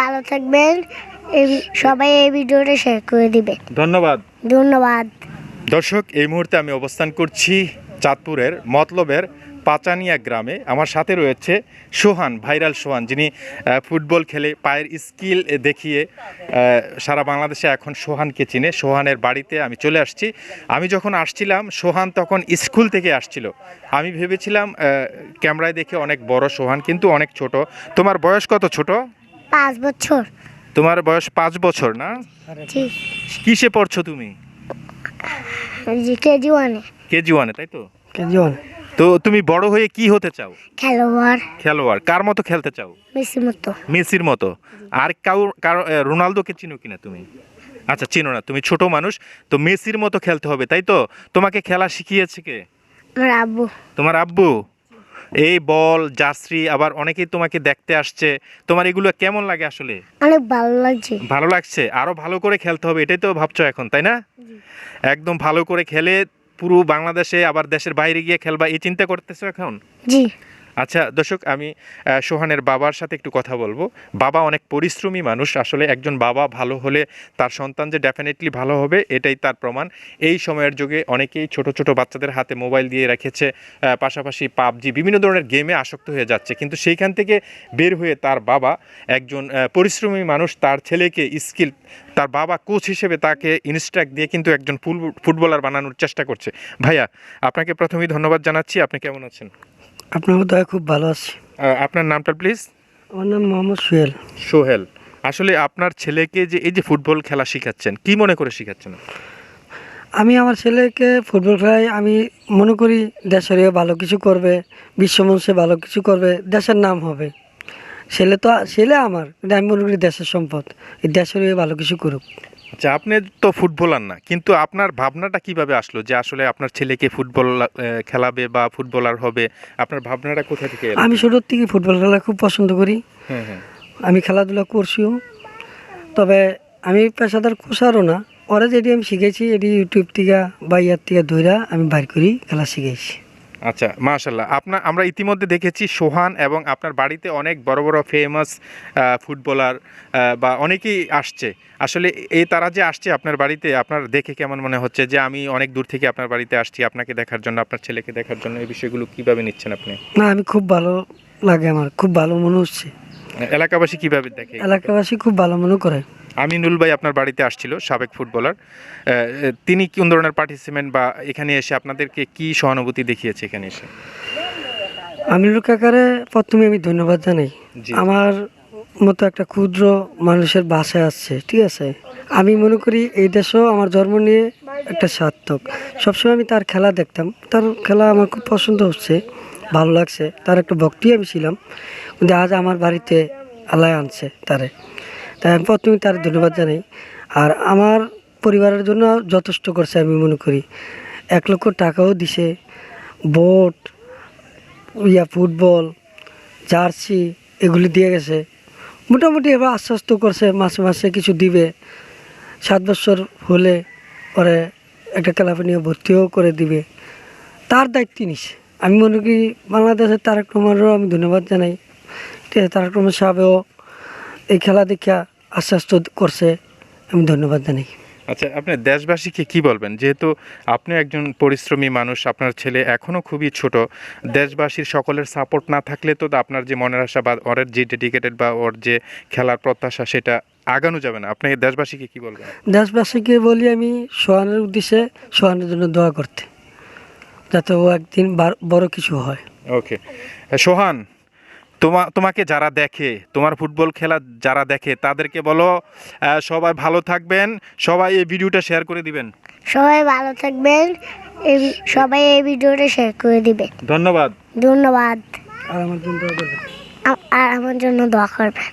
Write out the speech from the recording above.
ভালো থাকবেন। সবাই এই ভিডিওটা শেয়ার করে দিবে। ধন্যবাদ। ধন্যবাদ। দর্শক এই মুহূর্তে আমি অবস্থান করছি চাঁদপুরের মতলবের পাচানিয়া গ্রামে। আমার সাথে রয়েছে সোহান ভাইরাল সোহান যিনি ফুটবল খেলে পায়ের স্কিল দেখিয়ে সারা বাংলাদেশে এখন সোহানকে চিনে। সোহানের বাড়িতে আমি চলে আসছি। আমি যখন আসছিলাম সোহান তখন স্কুল থেকে আসছিল। আমি ভেবেছিলাম ক্যামেরায় দেখে অনেক বড় সোহান কিন্তু অনেক ছোট। তোমার বয়স কত ছোট? পাঁচ বছর। তোমার বয়স পাঁচ বছর না? কিসে পড়ছো তুমি? জি কেজি ওয়ানে। কেজি ওয়ানে তাই তো? কেজন তো তুমি বড় হয়ে কি হতে চাও? খেলোয়াড়। খেলোয়াড়। কার মতো খেলতে চাও? বেশি মতো। মেসির মতো। আর কাউ কারও রোনালদোকে চিনো কিনা তুমি? আচ্ছা চিনো না। তুমি ছোট মানুষ তো মেসির মতো খেলতে হবে তাই তো? তোমাকে খেলা শিখিয়েছে কে? আমার আব্বু। তোমার আব্বু? এই বল জার্সি আবার অনেকেই তোমাকে দেখতে আসছে। তোমার এগুলো কেমন লাগে আসলে? অনেক ভালো লাগছে। ভালো লাগছে? আরও ভালো করে খেলতে হবে এটাই তো ভাবছ এখন তাই না? একদম ভালো করে খেলে পুরো বাংলাদেশে আবার দেশের বাইরে গিয়ে খেলবা এই চিন্তা করতেছো এখন? জি। আচ্ছা দর্শক, আমি সোহানের বাবার সাথে একটু কথা বলব। বাবা অনেক পরিশ্রমী মানুষ, আসলে একজন বাবা ভালো হলে তার সন্তান যে ডেফিনেটলি ভালো হবে, এটাই তার প্রমাণ। এই সময়ের যুগে অনেকেই ছোট ছোট বাচ্চাদের হাতে মোবাইল দিয়ে রেখেছে পাশাপাশি পাবজি, বিভিন্ন ধরনের গেমে আসক্ত হয়ে যাচ্ছে। কিন্তু সেইখান থেকে বের হয়ে তার বাবা একজন পরিশ্রমী মানুষ, তার ছেলেকে স্কিল তার বাবা কোচ হিসেবে তাকে ইনস্ট্রাক্ট দিয়ে কিন্তু একজন ফুটবলার বানানোর চেষ্টা করছে। ভাইয়া, আপনাকে প্রথমেই ধন্যবাদ জানাচ্ছি। আপনি কেমন আছেন? আপনার দয়া খুব ভালো আছি। আপনার নামটা প্লিজ আমার নাম মোহাম্মদ সোহেল। সোহেল। আসলে আপনার ছেলেকে যে এই যে ফুটবল খেলা শেখাচ্ছেন কি মনে করে শেখাচ্ছেন? আমি আমার ছেলেকে ফুটবল খেলায় আমি মনে করি দেশের ভালো কিছু করবে বিশ্বমঞ্চে ভালো কিছু করবে দেশের নাম হবে। ছেলে তো ছেলে আমার আমি মনে করি দেশের সম্পদ। এই দেশের ভালো কিছু করুক। আচ্ছা আপনি তো ফুটবলার না কিন্তু আপনার ভাবনাটা কীভাবে আসলো যে আসলে আপনার ছেলেকে ফুটবল খেলাবে বা ফুটবলার হবে? আপনার ভাবনাটা কোথা থেকে আমি ছোটোর থেকে ফুটবল খেলা খুব পছন্দ করি। হ্যাঁ হ্যাঁ। আমি খেলাধুলা করছিও। তবে আমি পেশাদার কোষারও না। ওরা যেটি আমি শিখেছি এটি ইউটিউব থেকে বা ইয়ার থেকে ধইরা আমি বাইর করি খেলা শিখেছি। আচ্ছা মাশাল্লাহ আপনার আমরা ইতিমধ্যে দেখেছি সোহান এবং আপনার বাড়িতে অনেক বড় বড় ফেমাস ফুটবলার বা অনেকেই আসছে। আসলে এই তারা যে আসছে আপনার বাড়িতে, আপনার দেখে কেমন মনে হচ্ছে যে আমি অনেক দূর থেকে আপনার বাড়িতে আসছি, আপনাকে দেখার জন্য, আপনার ছেলেকে দেখার জন্য, এই বিষয়গুলো কীভাবে নিচ্ছেন আপনি? না, আমি খুব ভালো লাগে আমার, খুব ভালো মনে হচ্ছে। এলাকাবাসী কীভাবে দেখে? এলাকাবাসী খুব ভালো মনে করে। আমিনুল ভাই আপনার বাড়িতে আসছিল সাবেক ফুটবলার। তিনি কোন ধরনের পার্টিসিপেন্ট বা এখানে এসে আপনাদেরকে কি সহানুভূতি দেখিয়েছে এখানে এসে? আমিনুল কাকারে প্রথমে আমি ধন্যবাদ জানাই। আমার মতো একটা ক্ষুদ্র মানুষের বাসায় আসছে ঠিক আছে? আমি মনে করি এই দেশও আমার জন্ম নিয়ে একটা সার্থক। সবসময় আমি তার খেলা দেখতাম। তার খেলা আমার খুব পছন্দ হচ্ছে। ভালো লাগছে, তার একটা ভক্তি আমি ছিলাম। কিন্তু আজ আমার বাড়িতে আল্লাহ আনছে তারে। তাই আমি প্রথমে তার ধন্যবাদ জানাই। আর আমার পরিবারের জন্য যথেষ্ট করছে আমি মনে করি। এক লক্ষ টাকাও দিছে, বোট, ইয়া ফুটবল, জার্সি এগুলি দিয়ে গেছে। মোটামুটি এবার আস্তে করছে, মাসে মাসে কিছু দিবে। সাত বছর হলে পরে একটা ক্লাবে নিয়ে ভর্তিও করে দিবে। তার দায়িত্ব নিছে। আমি মনে করি বাংলাদেশের তারেক রহমানেরও আমি ধন্যবাদ জানাই ঠিক আছে তারেক রহমান সাহেবও এই খেলা দেখা আস্তে আস্তে করছে আমি ধন্যবাদ জানাই। আচ্ছা আপনি দেশবাসীকে কি বলবেন? যেহেতু আপনি একজন পরিশ্রমী মানুষ আপনার ছেলে এখনও খুবই ছোট দেশবাসীর সকলের সাপোর্ট না থাকলে তো আপনার যে মনের আশা বা ওর যে ডেডিকেটেড বা ওর যে খেলার প্রত্যাশা সেটা আগানো যাবে না। আপনি দেশবাসীকে কি বলবেন? দেশবাসীকে বলি আমি সোহানের উদ্দেশ্যে সোহানের জন্য দোয়া করতে। যাতে ও একদিন বড় কিছু হয়। ওকে সোহান তোমা তোমাকে যারা দেখে তোমার ফুটবল খেলা যারা দেখে তাদেরকে বলো সবাই ভালো থাকবেন সবাই এই ভিডিওটা শেয়ার করে দিবেন। সবাই ভালো থাকবেন সবাই এই ভিডিওটা শেয়ার করে দিবে ধন্যবাদ। ধন্যবাদ। আর আমার জন্য দোয়া করবেন। আর আমার জন্য দোয়া করবেন।